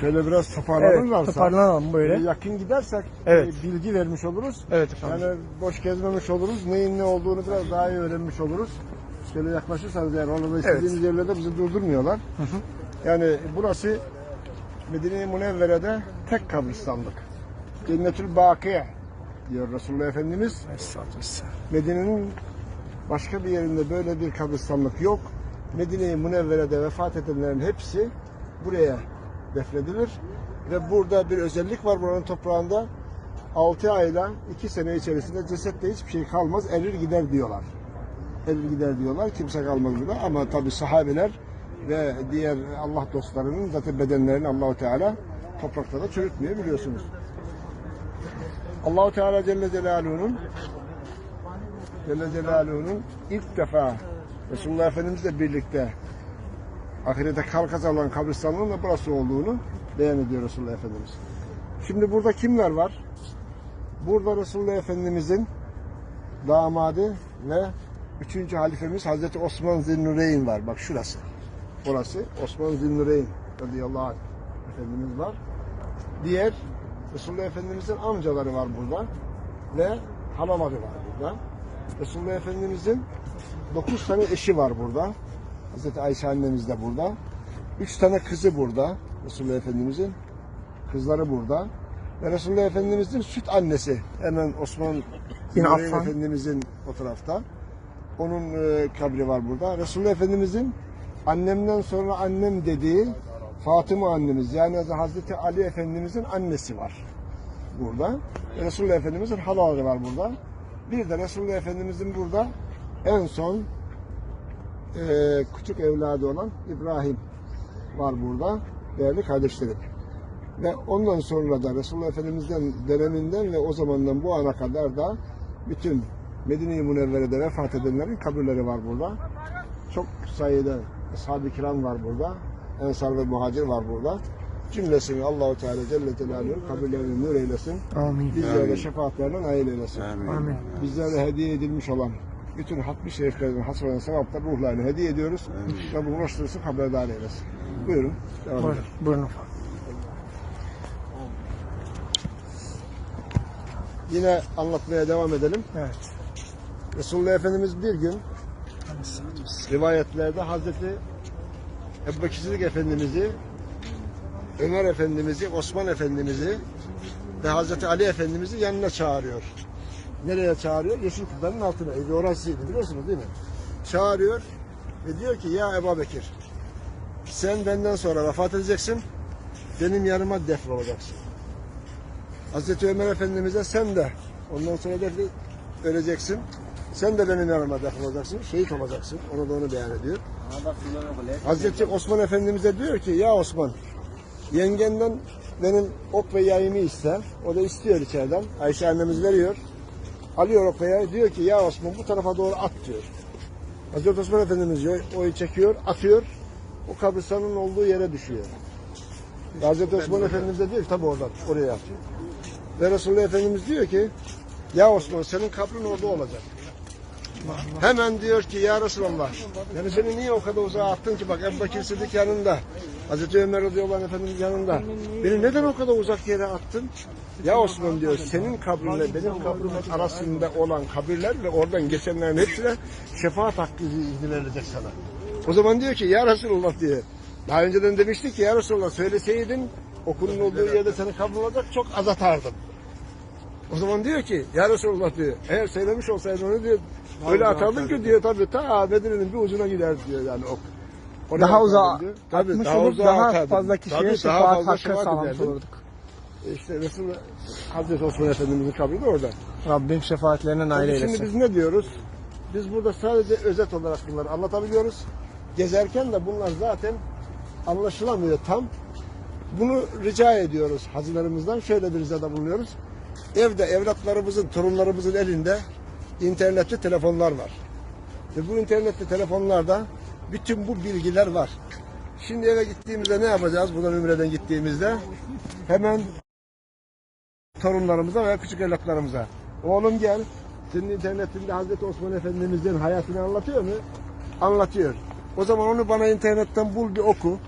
Şöyle biraz toparlanırlarsa. Evet, toparlanalım böyle. yakın gidersek Evet. bilgi vermiş oluruz. Evet efendim. Yani boş gezmemiş oluruz. Neyin ne olduğunu biraz daha iyi öğrenmiş oluruz. Şöyle yaklaşırsanız yani orada istediğimiz yerlerde bizi durdurmuyorlar. Yani burası Medine-i Münevvere'de tek kabristanlık. Cennetül Bakiye diyor Resulullah Efendimiz. Medine'nin başka bir yerinde böyle bir kabristanlık yok. Medine-i Münevvere'de vefat edenlerin hepsi buraya defnedilir. Ve burada bir özellik var buranın toprağında. 6 ayla 2 sene içerisinde cesette hiçbir şey kalmaz, erir gider diyorlar. Erir gider diyorlar, kimse kalmaz burada. Ama tabi sahabeler ve diğer Allah dostlarının zaten bedenlerini Allahu Teala toprakta da çürütmüyor biliyorsunuz. Allahu Teala Celle Celaluhu'nun Celle Celaluhu'nun ilk defa Resulullah Efendimizle birlikte ahirete kalkaz alan kabristanlığın da burası olduğunu beyan ediyor Resulullah Efendimiz. Şimdi burada kimler var? Burada Resulullah Efendimizin damadı ve üçüncü halifemiz Hazreti Osman Zinnureyn var. Bak şurası. Orası Osman Zinnureyn radıyallahu anh Efendimiz var. Diğer Resulullah Efendimizin amcaları var burada ve halaları var burada. Resulullah Efendimizin dokuz tane eşi var burada. Hazreti Ayşe annemiz de burada. Üç tane kızı burada. Resulullah Efendimizin kızları burada. Ve Resulullah Efendimizin süt annesi hemen Osman Affan. Efendimizin o tarafta. Onun e, kabri var burada. Resulullah Efendimizin annemden sonra annem dediği Fatıma annemiz yani Hazreti Ali Efendimizin annesi var burada. Resulullah Efendimizin halaları var burada. Bir de Resulullah Efendimizin burada en son e, küçük evladı olan İbrahim var burada. Değerli kardeşlerim. Ve ondan sonra da Resulullah Efendimiz'den döneminden ve o zamandan bu ana kadar da bütün Medine-i Münevvere'de vefat edenlerin kabirleri var burada. Çok sayıda ashab-ı kiram var burada. Ensar ve muhacir var burada. Cümlesini Allahu Teala Celle Celaluhu kabirlerini nur eylesin. Amin. Bizlere de şefaatlerine nail eylesin. Amin. Bizlere hediye edilmiş olan bütün hatmi şeriflerden hasreden sevaplar ruhlarını hediye ediyoruz. Ve bu ulaştırırsın haberdar eylesin. Buyurun. Devam Buyurun, edelim. buyurun efendim. Yine anlatmaya devam edelim. Evet. Resulullah Efendimiz bir gün rivayetlerde Hazreti Ebu Siddik Efendimiz'i, Ömer Efendimiz'i, Osman Efendimiz'i ve Hazreti Ali Efendimiz'i yanına çağırıyor. Nereye çağırıyor? Yeşil kızların altına. Evi orasıydı biliyorsunuz değil mi? Çağırıyor ve diyor ki ya Ebu Bekir sen benden sonra vefat edeceksin. Benim yanıma defne olacaksın. Hazreti Ömer Efendimiz'e sen de ondan sonra defne öleceksin. Sen de benim yanıma defne olacaksın. Şehit olacaksın. Onu da onu beyan ediyor. Hazreti Osman Efendimiz'e diyor ki ya Osman yengenden benim ok ve yayımı iste. O da istiyor içeriden. Ayşe annemiz veriyor. Alıyor ve yayı. Diyor ki ya Osman bu tarafa doğru at diyor. Hazreti Osman Efendimiz oyu çekiyor, atıyor. O kabristanın olduğu yere düşüyor. Hazreti Osman Efendimiz de diyor ki tabi oradan oraya atıyor. Ve Resulullah Efendimiz diyor ki ya Osman senin kabrin orada olacak. Hemen diyor ki ya Resulallah yani seni niye o kadar uzağa attın ki bak Ebu Bekir Sıddık yanında Hazreti Ömer radıyallahu anh Efendimiz yanında beni neden o kadar uzak yere attın? Ya Osman diyor senin kabrinle benim kabrimin arasında olan kabirler ve oradan geçenlerin hepsine şefaat hakkı izni verilecek sana. O zaman diyor ki ya Resulullah diyor. Daha önceden demiştik ki ya Resulullah söyleseydin okulun olduğu yerde senin kabrin olacak çok az atardım. O zaman diyor ki ya Resulullah diyor eğer söylemiş olsaydın onu diyor öyle atardım ki diyor tabii ta Medine'nin bir ucuna gider diyor yani ok. Oraya Daha uzağa. Tabii, atmış daha olup uzağa daha atardım. fazla kişiye Tabii, daha şefaat fazla hakkı sağlamış olurduk. İşte Resulullah Hazreti Osman Efendimizin kabri de orada. Rabbim şefaatlerine nail Tabii şimdi eylesin. biz ne diyoruz? Biz burada sadece özet olarak bunları anlatabiliyoruz. Gezerken de bunlar zaten anlaşılamıyor tam. Bunu rica ediyoruz hazırlarımızdan. Şöyle bir ricada bulunuyoruz. Evde evlatlarımızın, torunlarımızın elinde internetli telefonlar var. Ve bu internetli telefonlarda bütün bu bilgiler var. Şimdi eve gittiğimizde ne yapacağız? Buradan Ümre'den gittiğimizde hemen torunlarımıza veya küçük evlatlarımıza. Oğlum gel. Senin internetinde Hazreti Osman Efendimiz'in hayatını anlatıyor mu? Anlatıyor. O zaman onu bana internetten bul bir oku.